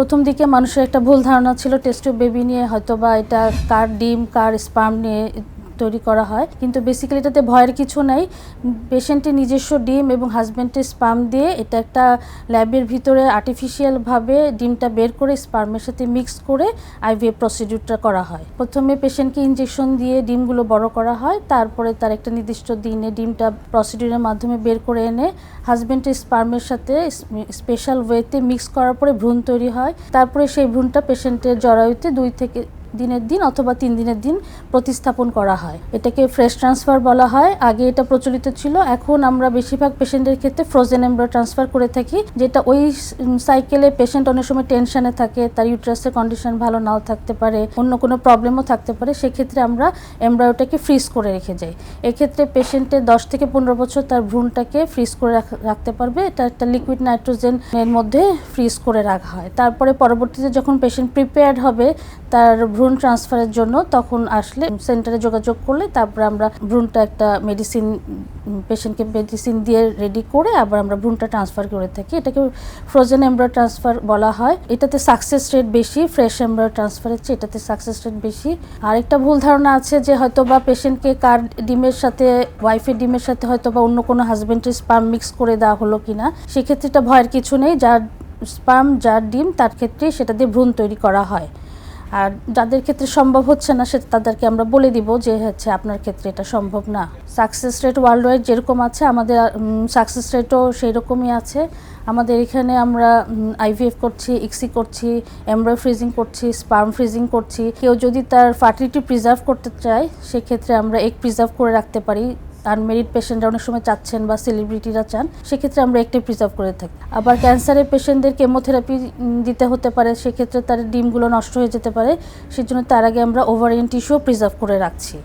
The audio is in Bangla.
প্রথম দিকে মানুষের একটা ভুল ধারণা ছিল টেস্ট বেবি নিয়ে হয়তো বা এটা কার ডিম, কার স্পাম নিয়ে তৈরি করা হয়। কিন্তু বেসিক্যালি এটাতে ভয়ের কিছু নাই। পেশেন্টের নিজস্ব ডিম এবং হাজব্যান্ডের স্পাম দিয়ে এটা একটা ল্যাবের ভিতরে আর্টিফিশিয়ালভাবে ডিমটা বের করে স্পার্মের সাথে মিক্স করে আইভিএফ প্রসিডিউরটা করা হয়। প্রথমে পেশেন্টকে ইঞ্জেকশন দিয়ে ডিমগুলো বড় করা হয়। তারপরে তার একটা নির্দিষ্ট দিনে ডিমটা প্রসিডিউরের মাধ্যমে বের করে এনে হাজব্যান্ডের স্পার্মের সাথে স্পেশাল ওয়েতে মিক্স করার পরে ভ্রূণ তৈরি হয়। তারপরে সেই ভ্রূণটা পেশেন্টের জরায়ুতে দুই থেকে দিনের দিন অথবা তিন দিনের দিন প্রতিস্থাপন করা হয়। এটাকে ফ্রেশ ট্রান্সফার বলা হয়। আগে এটা প্রচলিত ছিল। এখন আমরা বেশিরভাগ পেশেন্টের ক্ষেত্রে ফ্রোজেন এমব্রো ট্রান্সফার করে থাকি, যেটা ওই সাইকেলে পেশেন্ট অনেক সময় টেনশনে থাকে, তার ইউট্রাসের কন্ডিশন ভালো নাও থাকতে পারে, অন্য কোনো প্রবলেমও থাকতে পারে, সেক্ষেত্রে আমরা এমব্রয়োটাকে ফ্রিজ করে রেখে যাই। এক্ষেত্রে পেশেন্টের দশ থেকে পনেরো বছর তার ভ্রূণটাকে ফ্রিজ করে রাখ- রাখতে পারবে। এটা একটা লিকুইড নাইট্রোজেন এর মধ্যে ফ্রিজ করে রাখা হয়। তারপরে পরবর্তীতে যখন পেশেন্ট প্রিপেয়ার্ড হবে, তার ভ্রূণ ট্রান্সফারের জন্য তখন আসলে সেন্টারে যোগাযোগ করলে তারপরে আমরা ভ্রূণটা একটা মেডিসিন পেশেন্টকে মেডিসিন দিয়ে রেডি করে আবার আমরা ভ্রূণটা ট্রান্সফার করে থাকি। এটাকে ফ্রোজেন এমব্রো ট্রান্সফার বলা হয়। এটাতে সাকসেস রেট বেশি ফ্রেশ এমব্রো ট্রান্সফারের চেয়ে এটাতে সাকসেস রেট বেশি। আরেকটা ভুল ধারণা আছে যে হয়তো বা পেশেন্টকে কার ডিমের সাথে ওয়াইফের ডিমের সাথে হয়তো বা অন্য কোনো হাজবেন্ডের স্পাম মিক্স করে দেওয়া হলো কিনা, সেক্ষেত্রে এটা ভয়ের কিছু নেই। যার স্পাম যার ডিম, তার ক্ষেত্রে সেটা দিয়ে ভ্রূণ তৈরি করা হয়। আর যাদের ক্ষেত্রে সম্ভব হচ্ছে না, সে তাদেরকে আমরা বলে দিব যে হচ্ছে আপনার ক্ষেত্রে এটা সম্ভব না। সাকসেস রেট ওয়ার্ল্ড ওয়াইড যেরকম আছে, আমাদের সাকসেস রেটও সেই রকমই আছে। আমাদের এখানে আমরা আইভিএফ করছি ইক্সি করছি এমব্রয় ফ্রিজিং করছি স্পার্ম ফ্রিজিং করছি। কেউ যদি তার ফার্টিলিটি প্রিজার্ভ করতে চায়, সেক্ষেত্রে আমরা এগ প্রিজার্ভ করে রাখতে পারি। আনমেরিড পেশেন্টরা অনেক সময় চাচ্ছেন বা সেলিব্রিটিরা চান, সেক্ষেত্রে আমরা একটি প্রিজার্ভ করে থাকি। আবার ক্যান্সারের পেশেন্টদের কেমোথেরাপি দিতে হতে পারে, সেক্ষেত্রে তার ডিমগুলো নষ্ট হয়ে যেতে পারে, সেজন্য তার আগে আমরা ওভারিয়ান টিস্যুও প্রিজার্ভ করে রাখছি।